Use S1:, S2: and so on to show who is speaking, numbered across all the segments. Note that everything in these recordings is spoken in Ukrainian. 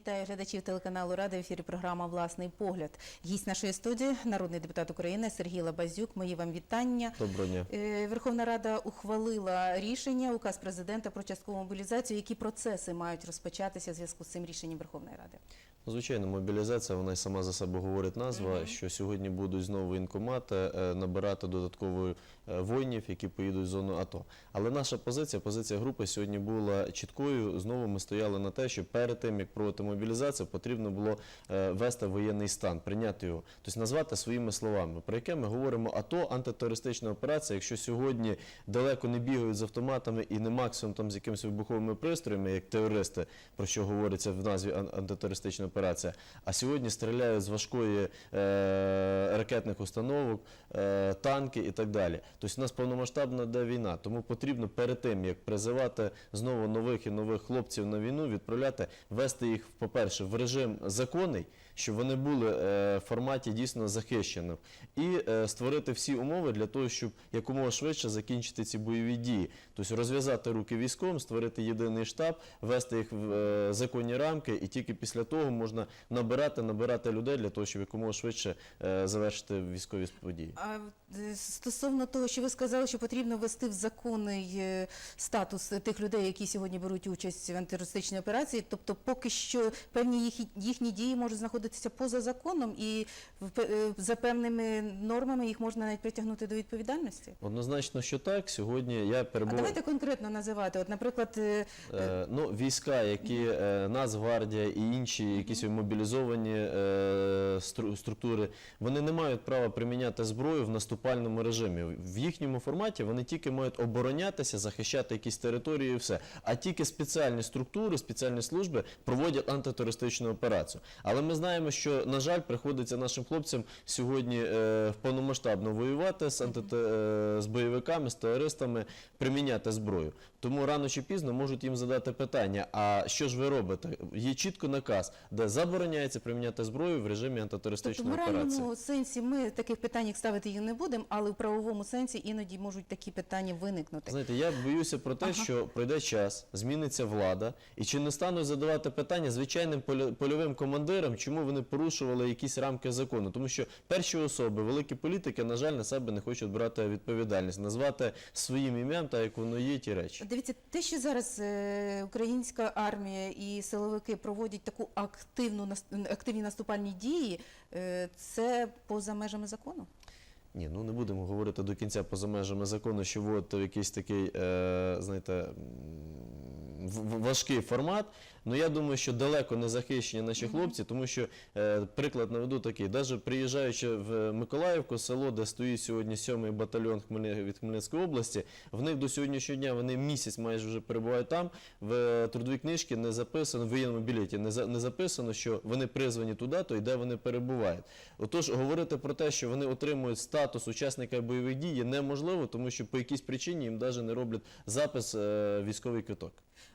S1: Вітаю глядачів телеканалу Рада. В ефірі програма Власний погляд. Гість нашої студії, народний депутат України Сергій Лабазюк. Мої вам вітання.
S2: Доброго дня.
S1: Е, Верховна Рада ухвалила рішення, указ президента про часткову мобілізацію. Які процеси мають розпочатися в зв'язку з цим рішенням Верховної Ради?
S2: Звичайно, мобілізація, вона й сама за себе говорить назва, що сьогодні будуть знову воєнкомати е, набирати додатково е, воїнів, які поїдуть в зону АТО. Але наша позиція, позиція групи сьогодні була чіткою. Знову ми стояли на те, що перед тим, як проводити мобілізацію, потрібно було е, ввести воєнний стан, прийняти його. Тобто назвати своїми словами, про яке ми говоримо АТО, антитерористична операція. Якщо сьогодні далеко не бігають з автоматами і не максимум там з якимись вибуховими пристроями, як терористи, про що говориться в назві ан- антитерористична операція, а сьогодні стріляють з важкої е, ракетних установок, е, танки і так далі. Тобто у нас повномасштабна де війна, тому потрібно перед тим, як призивати знову нових і нових хлопців на війну, відправляти, вести їх, по-перше, в режим законний, щоб вони були е, в форматі дійсно захищених, і е, створити всі умови для того, щоб якомога швидше закінчити ці бойові дії. Тобто розв'язати руки військовим, створити єдиний штаб, вести їх в законні рамки, і тільки після того можна набирати, набирати людей для того, щоб якомога швидше е, завершити військові події.
S1: А е, стосовно того, що ви сказали, що потрібно ввести в законний е, статус тих людей, які сьогодні беруть участь в антитерористичній операції, тобто поки що певні їх, їхні дії можуть знаходитися поза законом, і е, за певними нормами їх можна навіть притягнути до відповідальності.
S2: Однозначно, що так. Сьогодні я
S1: А
S2: перебуваю.
S1: давайте конкретно називати. От, наприклад, е,
S2: ну, війська, які е, Нацгвардія і інші якісь мобілізовані е, стру- структури, вони не мають права приміняти зброю в наступальному режимі. В їхньому форматі вони тільки мають оборонятися, захищати якісь території і все. А тільки спеціальні структури, спеціальні служби проводять антитерористичну операцію. Але ми знаємо, що на жаль, приходиться нашим хлопцям сьогодні е, повномасштабно воювати з, антите, з бойовиками, з терористами, приміняти зброю. Тому рано чи пізно можуть їм задати питання: а що ж ви робите? Є чітко наказ, де забороняється приміняти зброю в режимі
S1: тобто в моральному сенсі ми таких питань ставити їх не будемо, але в правовому сенсі іноді можуть такі питання виникнути.
S2: Знаєте, я боюся про те, що пройде час, зміниться влада, і чи не стануть задавати питання звичайним польовим командирам, чому вони порушували якісь рамки закону. Тому що перші особи, великі політики, на жаль, на себе не хочуть брати відповідальність, назвати своїм ім'ям, та як воно є ті речі.
S1: Дивіться, те, що зараз е, українська армія і силовики проводять таку активну активні наступальні дії, е, це поза межами закону.
S2: Ні, ну не будемо говорити до кінця поза межами закону, що вводити якийсь такий, е, знаєте, важкий формат. Ну я думаю, що далеко не захищені наші хлопці, тому що е, приклад наведу такий, навіть приїжджаючи в Миколаївку, село, де стоїть сьогодні 7-й батальйон Хмельни- від Хмельницької області, в них до сьогоднішнього дня вони місяць майже вже перебувають там. В трудовій книжці не записано, в воєнному білеті не, за- не записано, що вони призвані туди, то і де вони перебувають. Отож, говорити про те, що вони отримують статус учасника бойових дій, є неможливо, тому що по якійсь причині їм навіть не роблять запис е, військовий квиток.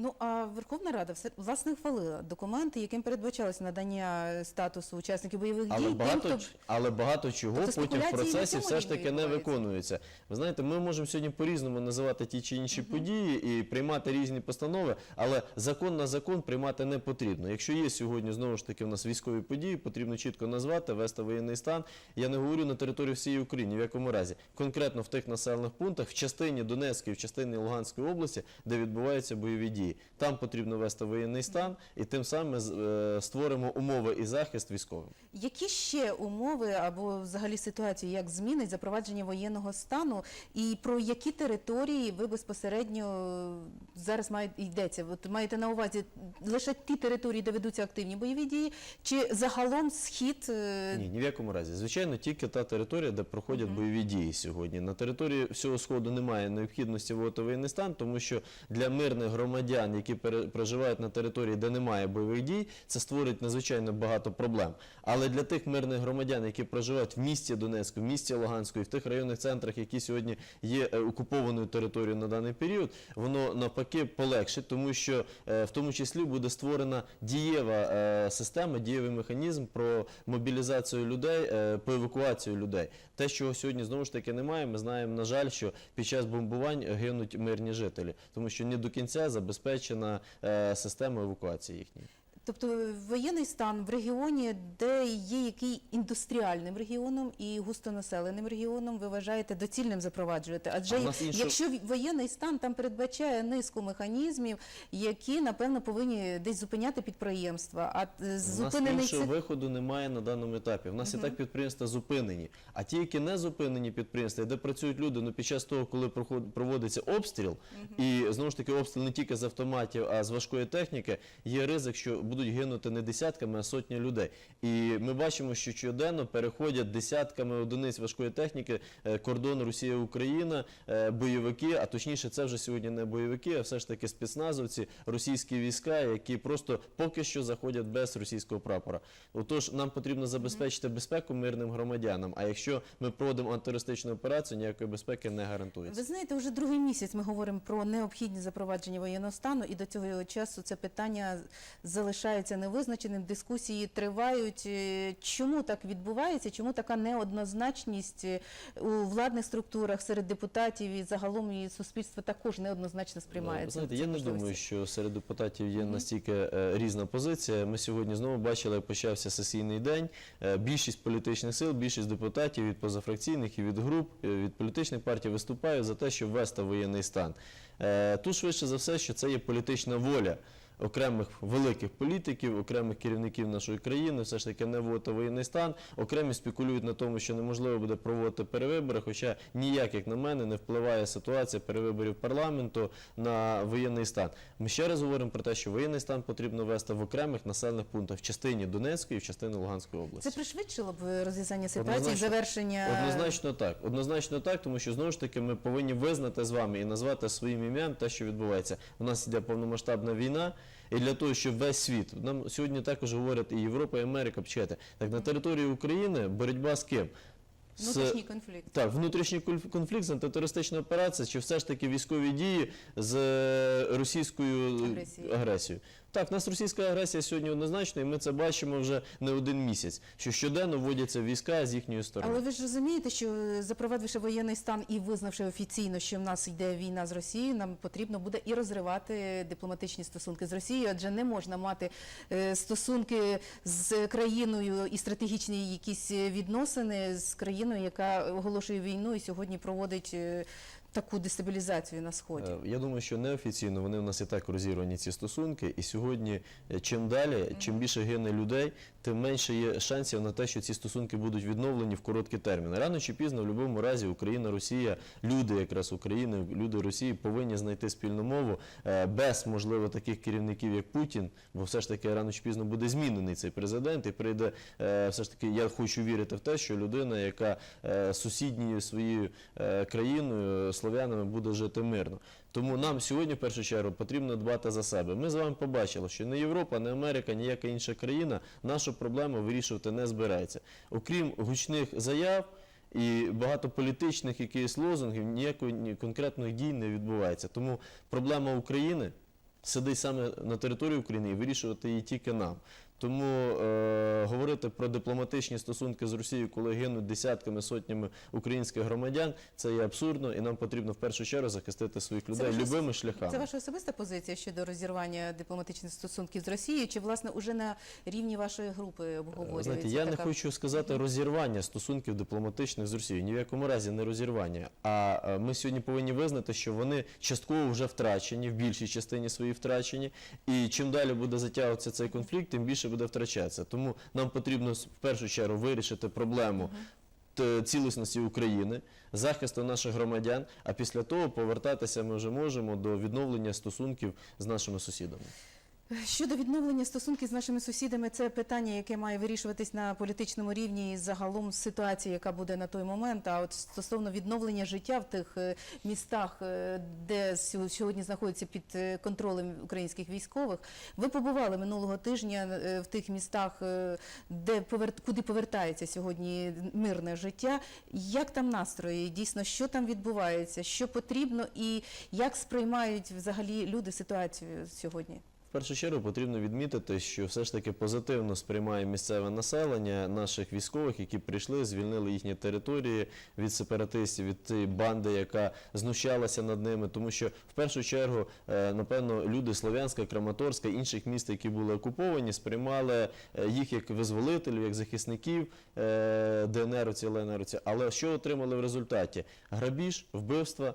S1: Ну а Верховна Рада все власне ухвалила документи, яким передбачалось надання статусу учасників бойових
S2: Але
S1: дій.
S2: багато,
S1: тим, хто...
S2: але багато чого
S1: Тобто
S2: потім в процесі все ж таки не виконується. Ви знаєте, ми можемо сьогодні по-різному називати ті чи інші події і приймати різні постанови, але закон на закон приймати не потрібно. Якщо є сьогодні знову ж таки в нас військові події, потрібно чітко назвати, вести воєнний стан. Я не говорю на території всієї України, в якому разі. Конкретно в тих населених пунктах, в частині Донецької, в частині Луганської області, де відбуваються бойові дії. Там потрібно вести воєнний стан, і тим самим е, створимо умови і захист військовим.
S1: Які ще умови або взагалі ситуацію, як змінить запровадження воєнного стану, і про які території ви безпосередньо зараз мають йдеться? От маєте на увазі лише ті території, де ведуться активні бойові дії, чи загалом схід? е,
S2: Ні, ні в якому разі. Звичайно, тільки та територія, де проходять бойові дії сьогодні. На території всього сходу немає необхідності вводити воєнний стан, тому що для мирних громадян, які пере- проживають на території, де немає бойових дій, це створить надзвичайно багато проблем. Але для тих мирних громадян, які проживають в місті Донецьку, в місті Луганську і в тих районних центрах, які сьогодні є е, окупованою територією на даний період, воно навпаки полегшить, тому що е, в тому числі буде створена дієва е, система, дієвий механізм про мобілізацію людей, по евакуацію людей. Те, чого сьогодні знову ж таки немає, ми знаємо, на жаль, що під час бомбувань гинуть мирні жителі, тому що не до кінця забезпечена е, система евакуації їхньої.
S1: Тобто воєнний стан в регіоні, де є який індустріальним регіоном і густонаселеним регіоном, ви вважаєте доцільним запроваджувати? Адже
S2: в
S1: якщо воєнний стан там передбачає низку механізмів, які напевно повинні десь зупиняти підприємства, а е,
S2: У нас іншого виходу немає на даному етапі. У нас і так підприємства зупинені. А ті, які не зупинені підприємства, де працюють люди, ну під час того, коли проводиться обстріл, і знову ж таки обстріл не тільки з автоматів, а з важкої техніки, є ризик, що будуть гинути не десятками, а сотні людей. І ми бачимо, що щоденно переходять десятками одиниць важкої техніки е, кордон Росія-Україна, е, бойовики, а точніше, це вже сьогодні не бойовики, а все ж таки спецназовці, російські війська, які просто поки що заходять без російського прапора. Отож, нам потрібно забезпечити безпеку мирним громадянам. А якщо ми проводимо антитерористичну операцію, ніякої безпеки не гарантується.
S1: Ви знаєте, вже другий місяць ми говоримо про необхідність запровадження воєнного стану, і до цього часу це питання залишається невизначеним. Дискусії тривають. Е, Чому так відбувається? Чому така неоднозначність е, у владних структурах серед депутатів і загалом і суспільство також неоднозначно сприймає
S2: Ви
S1: ці-
S2: знаєте, я не думаю, що серед депутатів є настільки е, різна позиція. Ми сьогодні знову бачили, як почався сесійний день. Більшість політичних сил, більшість депутатів від позафракційних і від груп, від політичних партій виступають за те, щоб ввести воєнний стан. Тут швидше за все, що це є політична воля. Окремих великих політиків, окремих керівників нашої країни, все ж таки не вводити воєнний стан. Окремі спекулюють на тому, що неможливо буде проводити перевибори, хоча ніяк, як на мене, не впливає ситуація перевиборів парламенту на воєнний стан. Ми ще раз говоримо про те, що воєнний стан потрібно вести в окремих населених пунктах в частині Донецької і в частині Луганської області.
S1: Це пришвидшило б розв'язання ситуації, завершення
S2: Однозначно так. Однозначно так, тому що знову ж таки ми повинні визнати з вами і назвати своїм ім'ям те, що відбувається. У нас іде повномасштабна війна, і для того, щоб весь світ нам сьогодні також говорять і Європа, і Америка почати. Так на території України боротьба з ким?
S1: Внутрішній конфлікт.
S2: так, внутрішній конфлікт з антитерористична операція, чи все ж таки військові дії з е, російською
S1: Агресією.
S2: агресією. Так, в нас російська агресія сьогодні однозначно, і ми це бачимо вже не один місяць, що щоденно вводяться війська з їхньої сторони.
S1: Але ви ж розумієте, що запровадивши воєнний стан і визнавши офіційно, що в нас йде війна з Росією, нам потрібно буде і розривати дипломатичні стосунки з Росією, адже не можна мати е, стосунки з країною і стратегічні якісь відносини з країною, яка оголошує війну і сьогодні проводить е, таку дестабілізацію на сході.
S2: Е, Я думаю, що неофіційно вони в нас і так розірвані ці стосунки. І сьогодні, е, чим далі, чим більше гине людей, тим менше є шансів на те, що ці стосунки будуть відновлені в короткі терміни. Рано чи пізно, в будь-якому разі, Україна, Росія, люди якраз України, люди Росії повинні знайти спільну мову е, без, можливо, таких керівників, як Путін, бо все ж таки рано чи пізно буде змінений цей президент, і прийде все ж таки. Я хочу вірити в те, що людина, яка сусідньою своєю країною, слов'янами, буде жити мирно. Тому нам сьогодні, в першу чергу, потрібно дбати за себе. Ми з вами побачили, що не Європа, не Америка, ніяка інша країна нашу проблему вирішувати не збирається. Окрім гучних заяв. І багато політичних якихось лозунгів ніякої ні конкретних дій не відбувається. Тому проблема України сидить саме на території України і вирішувати її тільки нам. Тому е, говорити про дипломатичні стосунки з Росією, коли гинуть десятками, сотнями українських громадян, це є абсурдно, і нам потрібно в першу чергу захистити своїх людей
S1: ваша
S2: любими шляхами.
S1: Це ваша особиста позиція щодо розірвання дипломатичних стосунків з Росією, чи власне уже на рівні вашої групи обговорюється?
S2: Знаєте, я не хочу сказати розірвання стосунків дипломатичних з Росією. Ні в якому разі не розірвання. А е, ми сьогодні повинні визнати, що вони частково вже втрачені, в більшій частині свої втрачені. І чим далі буде затягуватися цей конфлікт, тим більше буде втрачатися. Тому нам потрібно в першу чергу вирішити проблему. Цілісності України, захисту наших громадян, а після того повертатися ми вже можемо до відновлення стосунків з нашими сусідами.
S1: Щодо відновлення стосунків з нашими сусідами, це питання, яке має вирішуватись на політичному рівні і загалом ситуації, яка буде на той момент. А от стосовно відновлення життя в тих е, містах, е, де сьо- сьогодні знаходяться під е, контролем українських військових, ви побували минулого тижня в тих містах, де куди повертається сьогодні мирне життя. Як там настрої? Дійсно, що там відбувається, що потрібно, і як сприймають взагалі люди ситуацію сьогодні?
S2: В першу чергу потрібно відмітити, що все ж таки позитивно сприймає місцеве населення наших військових, які прийшли, звільнили їхні території від сепаратистів, від тієї банди, яка знущалася над ними. Тому що в першу чергу, е, напевно, люди Слов'янська, Краматорська, інших міст, які були окуповані, сприймали е, їх як визволителів, як захисників е, ДНРовці, Але що отримали в результаті? Грабіж, вбивства,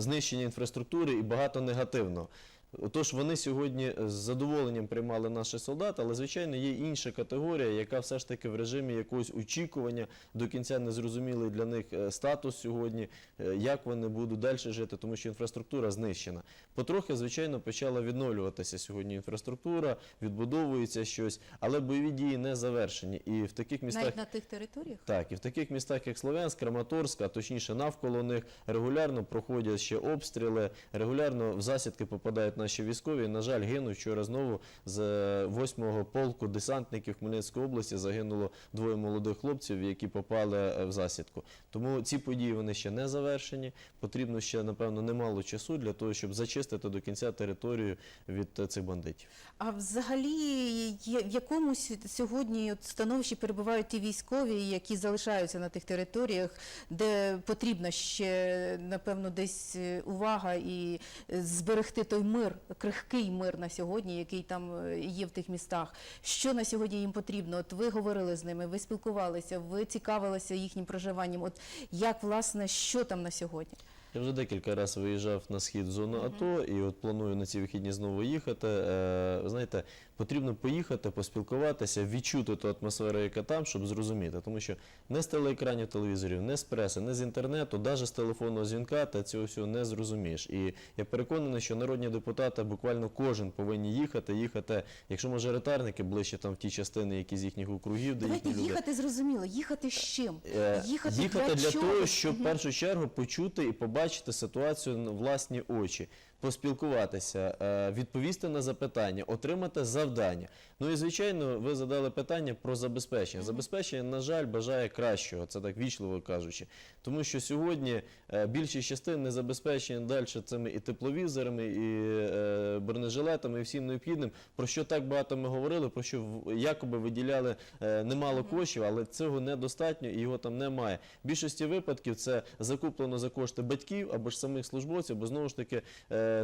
S2: знищення інфраструктури і багато негативного. Отож, вони сьогодні з задоволенням приймали наших солдат, але звичайно є інша категорія, яка все ж таки в режимі якогось очікування до кінця не зрозумілий для них е, статус сьогодні, е, як вони будуть далі жити, тому що інфраструктура знищена. Потрохи, звичайно, почала відновлюватися сьогодні інфраструктура, відбудовується щось, але бойові дії не завершені. І в таких містах
S1: Навіть на тих територіях?
S2: так, і в таких містах, як Слов'янськ, Краматорськ, а точніше навколо них, регулярно проходять ще обстріли, регулярно в засідки попадають наші військові. На жаль, гинуть вчора знову з 8-го полку десантників Хмельницької області загинуло двоє молодих хлопців, які попали е, в засідку. Тому ці події вони ще не завершені. Потрібно ще, напевно, немало часу для того, щоб зачистити до кінця територію від е, цих бандитів.
S1: А взагалі, в якому сьогодні становищі перебувають ті військові, які залишаються на тих територіях, де потрібна ще, напевно, десь е, увага і е, зберегти той мир, крихкий мир на сьогодні, який там е, є в тих містах. Що на сьогодні їм потрібно? От ви говорили з ними, ви спілкувалися, ви цікавилися їхнім проживанням. От як, власне, що там на сьогодні?
S2: Я вже декілька разів виїжджав на схід в зону АТО і от планую на ці вихідні знову їхати. Е, ви знаєте, потрібно поїхати, поспілкуватися, відчути ту атмосферу, яка там, щоб зрозуміти. Тому що не з телеекранів телевізорів, не з преси, не з інтернету, навіть з телефонного дзвінка ти цього всього не зрозумієш. І я переконаний, що народні депутати буквально кожен повинні їхати, їхати, якщо мажоритарники ближче там в ті частини, які з їхніх округів, де
S1: Давайте
S2: їхні люди.
S1: їхати зрозуміло. Їхати з чим?
S2: Е,
S1: Їхати,
S2: для,
S1: для, чого?
S2: того, щоб в першу чергу почути і побачити ситуацію на власні очі, поспілкуватися, е, відповісти на запитання, отримати завдання. Ну і звичайно, ви задали питання про забезпечення. Забезпечення, на жаль, бажає кращого, це так вічливо кажучи. Тому що сьогодні е, більшість частин не забезпечені далі цими і тепловізорами, і е, бронежилетами, і всім необхідним, про що так багато ми говорили, про що якоби виділяли немало коштів, але цього недостатньо і його там немає. В більшості випадків це закуплено за кошти батьків або ж самих службовців, бо знову ж таки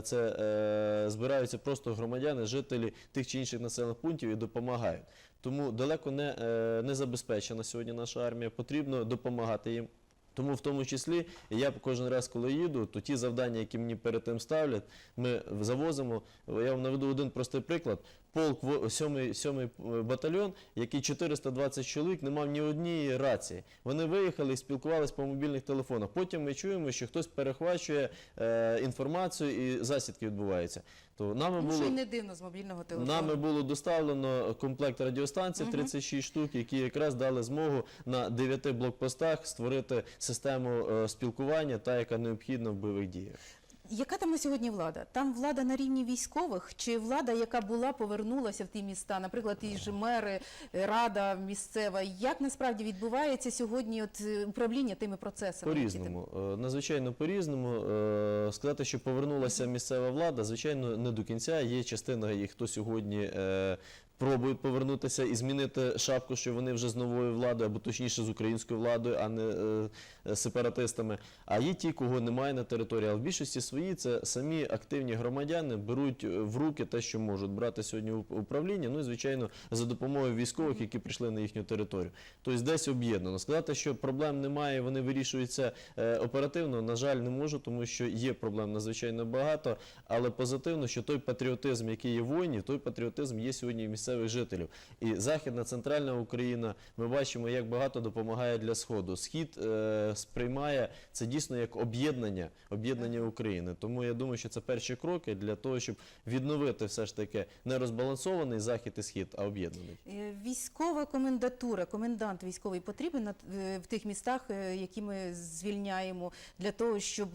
S2: це е, збираються просто громадяни, жителі тих чи інших населених пунктів і допомагають. Тому далеко не, е, не забезпечена сьогодні наша армія. Потрібно допомагати їм. Тому в тому числі я кожен раз, коли їду, то ті завдання, які мені перед тим ставлять, ми завозимо. Я вам наведу один простий приклад. Полк во- сьомий, сьомий е, батальйон, який 420 чоловік, не мав ні однієї рації. Вони виїхали і спілкувалися по мобільних телефонах. Потім ми чуємо, що хтось перехвачує е, інформацію і засідки відбуваються. То нами
S1: Ну,
S2: було
S1: не дивно з мобільного телефону.
S2: Нами було доставлено комплект радіостанцій 36 штук, які якраз дали змогу на 9 блокпостах створити систему е, спілкування, та яка необхідна в бойових діях.
S1: Яка там на сьогодні влада? Там влада на рівні військових чи влада, яка була, повернулася в ті міста, наприклад, ті ж мери, е, рада місцева. Як насправді відбувається сьогодні от, е, управління тими процесами?
S2: По-різному, Е, надзвичайно по-різному. Е, Сказати, що повернулася місцева влада, звичайно, не до кінця. Є частина, хто сьогодні пробують повернутися і змінити шапку, що вони вже з новою владою, або точніше з українською владою, а не е, е, сепаратистами. А є ті, кого немає на території. Але в більшості свої це самі активні громадяни беруть е, в руки те, що можуть брати сьогодні управління. Ну і звичайно за допомогою військових, які прийшли на їхню територію. Тобто десь об'єднано. Сказати, що проблем немає, вони вирішуються е, оперативно. На жаль, не можу, тому що є проблем надзвичайно багато. Але позитивно, що той патріотизм, який є в воїнів, той патріотизм є сьогодні в місцевих жителів. І західна центральна Україна, ми бачимо, як багато допомагає для сходу. Схід е, сприймає це дійсно як об'єднання, об'єднання України. Тому я думаю, що це перші кроки для того, щоб відновити все ж таки не розбалансований захід і схід, а об'єднаний.
S1: Е, Військова комендатура, комендант військовий потрібен е, в тих містах, е, які ми звільняємо, для того, щоб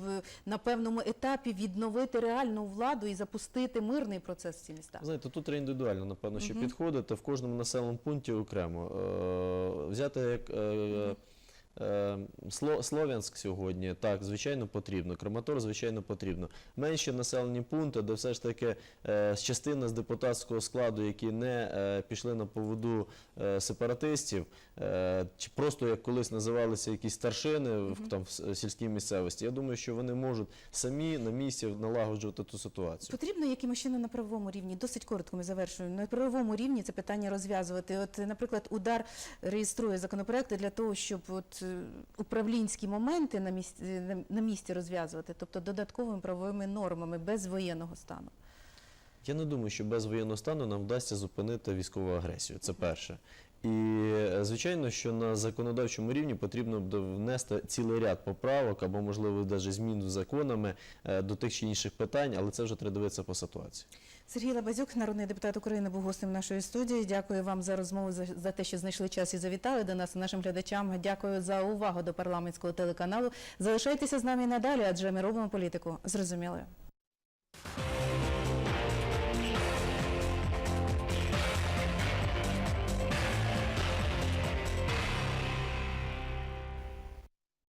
S1: на певному етапі відновити реальну владу і запустити мирний процес в ці міста.
S2: Знаєте, тут індивідуально, напевно, що підходити в кожному населеному пункті окремо. Е, взяти як е, Слов'янськ сьогодні, так, звичайно, потрібно. Краматор, звичайно, потрібно. Менші населені пункти, де все ж таки е, частина з депутатського складу, які не е, пішли на поводу е, сепаратистів, е, чи просто як колись називалися якісь старшини в, там, в сільській місцевості. Я думаю, що вони можуть самі на місці налагоджувати ту ситуацію.
S1: Потрібно якимось чином на правовому рівні, досить коротко ми завершуємо. На правовому рівні це питання розв'язувати. От, наприклад, удар реєструє законопроекти для того, щоб от е, управлінські моменти на місці, на, місці розв'язувати, тобто додатковими правовими нормами без воєнного стану.
S2: Я не думаю, що без воєнного стану нам вдасться зупинити військову агресію. Це перше. І звичайно, що на законодавчому рівні потрібно буде внести цілий ряд поправок або, можливо, навіть змін законами е, до тих чи інших питань, але це вже треба дивитися по ситуації.
S1: Сергій Лабазюк, народний депутат України, був гостем нашої студії. Дякую вам за розмову, за, за те, що знайшли час і завітали до нас, нашим глядачам. Дякую за увагу до парламентського телеканалу. Залишайтеся з нами і надалі, адже ми робимо політику зрозумілою.